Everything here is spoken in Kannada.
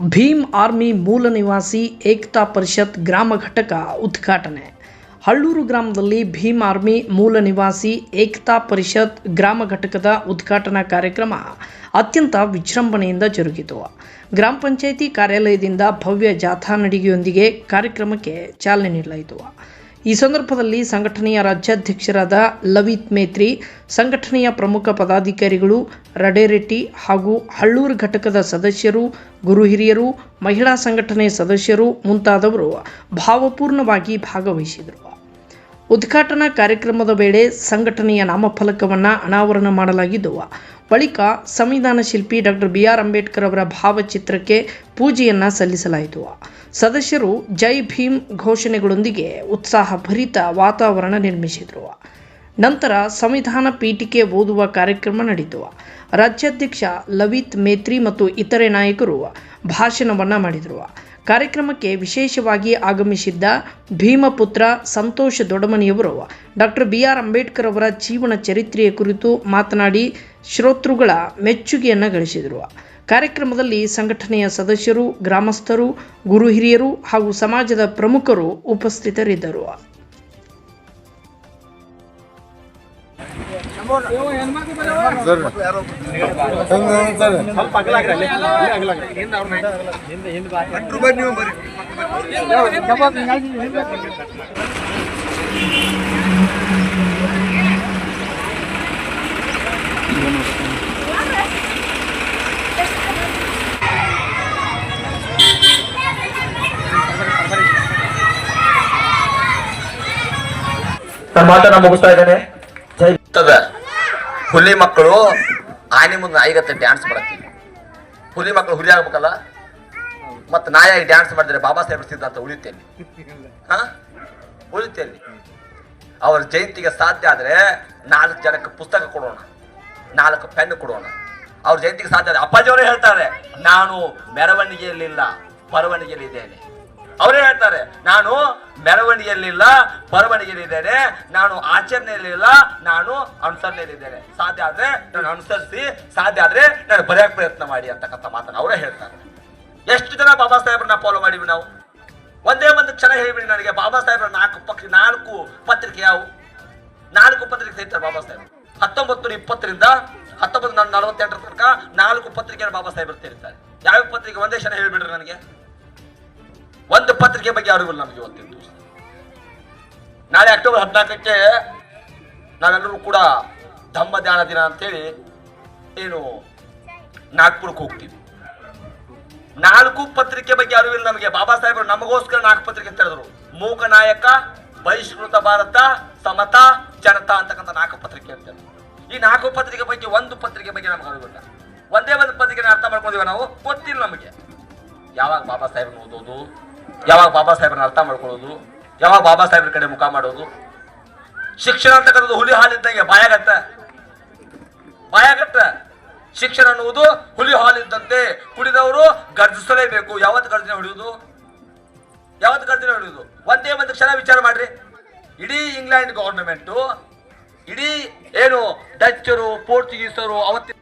ಭೀಮ್ ಆರ್ಮಿ ಮೂಲ ನಿವಾಸಿ ಏಕತಾ ಪರಿಷತ್ ಗ್ರಾಮ ಘಟಕ ಉದ್ಘಾಟನೆ. ಹಳ್ಳೂರು ಗ್ರಾಮದಲ್ಲಿ ಭೀಮ್ ಆರ್ಮಿ ಮೂಲ ನಿವಾಸಿ ಏಕತಾ ಪರಿಷತ್ ಗ್ರಾಮ ಘಟಕದ ಉದ್ಘಾಟನಾ ಕಾರ್ಯಕ್ರಮ ಅತ್ಯಂತ ವಿಜೃಂಭಣೆಯಿಂದ ಜರುಗಿತು. ಗ್ರಾಮ ಪಂಚಾಯಿತಿ ಕಾರ್ಯಾಲಯದಿಂದ ಭವ್ಯ ಜಾಥಾ ನಡಿಗೆಯೊಂದಿಗೆ ಕಾರ್ಯಕ್ರಮಕ್ಕೆ ಚಾಲನೆ ನೀಡಲಾಯಿತು. ಈ ಸಂದರ್ಭದಲ್ಲಿ ಸಂಘಟನೆಯ ರಾಜ್ಯಾಧ್ಯಕ್ಷರಾದ ಲವಿತ್ ಮೇತ್ರಿ, ಸಂಘಟನೆಯ ಪ್ರಮುಖ ಪದಾಧಿಕಾರಿಗಳು ರಡೆರೆಟ್ಟಿ ಹಾಗೂ ಹಳ್ಳೂರು ಘಟಕದ ಸದಸ್ಯರು, ಗುರು ಹಿರಿಯರು, ಮಹಿಳಾ ಸಂಘಟನೆ ಸದಸ್ಯರು ಮುಂತಾದವರು ಭಾವಪೂರ್ಣವಾಗಿ ಭಾಗವಹಿಸಿದರು. ಉದ್ಘಾಟನಾ ಕಾರ್ಯಕ್ರಮದ ವೇಳೆ ಸಂಘಟನೆಯ ನಾಮಫಲಕವನ್ನು ಅನಾವರಣ ಮಾಡಲಾಗಿದ್ದು ಬಳಿಕ ಸಂವಿಧಾನ ಶಿಲ್ಪಿ ಡಾಕ್ಟರ್ ಬಿ ಆರ್ ಅಂಬೇಡ್ಕರ್ ಅವರ ಭಾವಚಿತ್ರಕ್ಕೆ ಪೂಜೆಯನ್ನು ಸಲ್ಲಿಸಲಾಯಿತು. ಸದಸ್ಯರು ಜೈ ಭೀಮ್ ಘೋಷಣೆಗಳೊಂದಿಗೆ ಉತ್ಸಾಹಭರಿತ ವಾತಾವರಣ ನಿರ್ಮಿಸಿದರು. ನಂತರ ಸಂವಿಧಾನ ಪೀಠಿಕೆ ಓದುವ ಕಾರ್ಯಕ್ರಮ ನಡೆಯಿತು. ರಾಜ್ಯಾಧ್ಯಕ್ಷ ಲವಿತ್ ಮೇತ್ರಿ ಮತ್ತು ಇತರೆ ನಾಯಕರು ಭಾಷಣವನ್ನು ಮಾಡಿದರು. ಕಾರ್ಯಕ್ರಮಕ್ಕೆ ವಿಶೇಷವಾಗಿ ಆಗಮಿಸಿದ್ದ ಭೀಮಪುತ್ರ ಸಂತೋಷ ದೊಡಮನಿಯವರು, ಡಾಕ್ಟರ್ ಬಿ ಆರ್ ಅಂಬೇಡ್ಕರ್ ಅವರ ಜೀವನ ಚರಿತ್ರೆಯ ಕುರಿತು ಮಾತನಾಡಿ ಶ್ರೋತೃಗಳ ಮೆಚ್ಚುಗೆಯನ್ನು ಗಳಿಸಿದರು. ಕಾರ್ಯಕ್ರಮದಲ್ಲಿ ಸಂಘಟನೆಯ ಸದಸ್ಯರು, ಗ್ರಾಮಸ್ಥರು, ಗುರು ಹಿರಿಯರು ಹಾಗೂ ಸಮಾಜದ ಪ್ರಮುಖರು ಉಪಸ್ಥಿತರಿದ್ದರು. ನನ್ನ ಮಾತನ್ನ ಮುಗಿಸ್ತಾ ಇದ್ದೇನೆ. ಹುಲಿ ಮಕ್ಕಳು ಆನೆ ಮುಂದೆ ನಾಯಿಗತ್ತೆ ಡ್ಯಾನ್ಸ್ ಮಾಡತ್ತೀವಿ ಹುಲಿ ಮಕ್ಕಳು ಹುಲಿ ಆಗ್ಬೇಕಲ್ಲ? ಮತ್ತೆ ನಾಯಾಗಿ ಡ್ಯಾನ್ಸ್ ಮಾಡಿದ್ರೆ ಬಾಬಾ ಸಾಹೇಬ್ ಸಿದ್ಧಾಂತ ಉಳಿತೇನೆ. ಉಳಿತೇನೆ. ಅವ್ರ ಜಯಂತಿಗೆ ಸಾಧ್ಯ ಆದ್ರೆ ನಾಲ್ಕು ಜನಕ್ಕೆ ಪುಸ್ತಕ ಕೊಡೋಣ. ನಾಲ್ಕು ಪೆನ್ ಕೊಡೋಣ. ಅವ್ರ ಜಯಂತಿಗೆ ಸಾಧ್ಯ ಆದ್ರೆ ಅಪ್ಪಾಜಿಯವರೇ ಹೇಳ್ತಾರೆ, ನಾನು ಮೆರವಣಿಗೆಯಲ್ಲಿಲ್ಲ, ಬರವಣಿಗೆಯಲ್ಲಿದ್ದೇನೆ. ಅವರೇ ಹೇಳ್ತಾರೆ, ನಾನು ಮೆರವಣಿಗೆಯಲ್ಲಿಲ್ಲ, ಬರವಣಿಗೆಯಲ್ಲಿದ್ದೇನೆ, ನಾನು ಆಚರಣೆಯಲ್ಲಿಲ್ಲ, ನಾನು ಅನುಸರಣೆಯಲ್ಲಿದ್ದೇನೆ. ಸಾಧ್ಯ ಆದ್ರೆ ನಾನು ಅನುಸರಿಸಿ, ಸಾಧ್ಯ ಆದ್ರೆ ನಾನು ಬರೆಯಕ್ಕೆ ಪ್ರಯತ್ನ ಮಾಡಿ ಅಂತಕ್ಕಂಥ ಮಾತನ್ನು ಅವರೇ ಹೇಳ್ತಾರೆ. ಎಷ್ಟು ಜನ ಬಾಬಾ ಸಾಹೇಬ್ರನ್ನ ಫಾಲೋ ಮಾಡಿವಿ ನಾವು? ಒಂದೇ ಒಂದು ಕ್ಷಣ ಹೇಳಿಬಿಡಿ ನನಗೆ, ಬಾಬಾ ಸಾಹೇಬ್ರ ನಾಲ್ಕು ಪಕ್ಷ, ನಾಲ್ಕು ಪತ್ರಿಕೆ ಯಾವು ನಾಲ್ಕು ಪತ್ರಿಕೆ ತೆಗಿತಾರೆ ಬಾಬಾ ಸಾಹೇಬ್ ಹತ್ತೊಂಬತ್ತು ಇಪ್ಪತ್ತರಿಂದ ಹತ್ತೊಂಬತ್ತು ನಾನು ನಲವತ್ತೆಂಟರ ತನಕ ನಾಲ್ಕು ಪತ್ರಿಕೆಯನ್ನು ಬಾಬಾ ಸಾಹೇಬ್ರು ತೆರೀತಾರೆ ಯಾವ ಪತ್ರಿಕೆ? ಒಂದೇ ಕ್ಷಣ ಹೇಳಿಬಿಡ್ರಿ ನನಗೆ. ಒಂದು ಪತ್ರಿಕೆ ಬಗ್ಗೆ ಅರಿವಿಲ್ಲ ನಮಗೆ ಇವತ್ತಿನ ನಾಳೆ ಅಕ್ಟೋಬರ್ ಹದಿನಾಲ್ಕಕ್ಕೆ ನಾವೆಲ್ಲರೂ ಕೂಡ ಧಮ್ಮ ಧ್ಯಾನ ದಿನ ಅಂತೇಳಿ ಏನು ನಾಗ್ಪುರಕ್ಕೆ ಹೋಗ್ತೀವಿ. ನಾಲ್ಕು ಪತ್ರಿಕೆ ಬಗ್ಗೆ ಅರಿವಿಲ್ಲ ನಮಗೆ. ಬಾಬಾ ಸಾಹೇಬರು ನಮಗೋಸ್ಕರ ನಾಲ್ಕು ಪತ್ರಿಕೆ ಹೇಳಿದ್ರು. ಮೂಕ ನಾಯಕ, ಬಹಿಷ್ಕೃತ ಭಾರತ, ಸಮತ, ಜನತಾ ಅಂತಕ್ಕಂಥ ನಾಲ್ಕು ಪತ್ರಿಕೆ ಅಂತ ಈ ನಾಲ್ಕು ಪತ್ರಿಕೆ ಬಗ್ಗೆ ಒಂದು ಪತ್ರಿಕೆ ಬಗ್ಗೆ ನಮ್ಗೆ ಅರಿವಿಲ್ಲ ಒಂದೇ ಒಂದು ಪತ್ರಿಕೆನ ಅರ್ಥ ಮಾಡ್ಕೊಂಡಿವ ನಾವು? ಗೊತ್ತಿಲ್ಲ ನಮಗೆ. ಯಾವಾಗ ಬಾಬಾ ಸಾಹೇಬ್ ಓದೋದು? ಯಾವಾಗ ಬಾಬಾ ಸಾಹೇಬ್ರನ್ನ ಅರ್ಥ ಮಾಡ್ಕೊಳ್ಳೋದು, ಯಾವಾಗ ಬಾಬಾ ಸಾಹೇಬ್ರ ಕಡೆ ಮುಖ ಮಾಡೋದು. ಶಿಕ್ಷಣ ಅಂತಕ್ಕಂಥದ್ದು ಹುಲಿ ಹಾಲಿದ್ದಂಗೆ ಬಾಯಾಗತ್ತ. ಬಾಯಾಗತ್ತ. ಶಿಕ್ಷಣ ಅನ್ನುವುದು ಹುಲಿ ಹಾಲಿದ್ದಂತೆ ಕುಡಿದವರು ಗರ್ಜಿಸಲೇಬೇಕು. ಯಾವತ್ತು ಗರ್ಜನೆ ಹೊಡೆಯುವುದು ಯಾವತ್ತು ಗರ್ಜನೆ ಹೊಡೆಯುವುದು ಒಂದೇ ಒಂದು ಕ್ಷಣ ವಿಚಾರ ಮಾಡ್ರಿ. ಇಡೀ ಇಂಗ್ಲೆಂಡ್ ಗವರ್ನಮೆಂಟು ಇಡೀ ಏನು ಡಚ್ಚರು ಪೋರ್ಚುಗೀಸರು ಅವತ್ತಿನ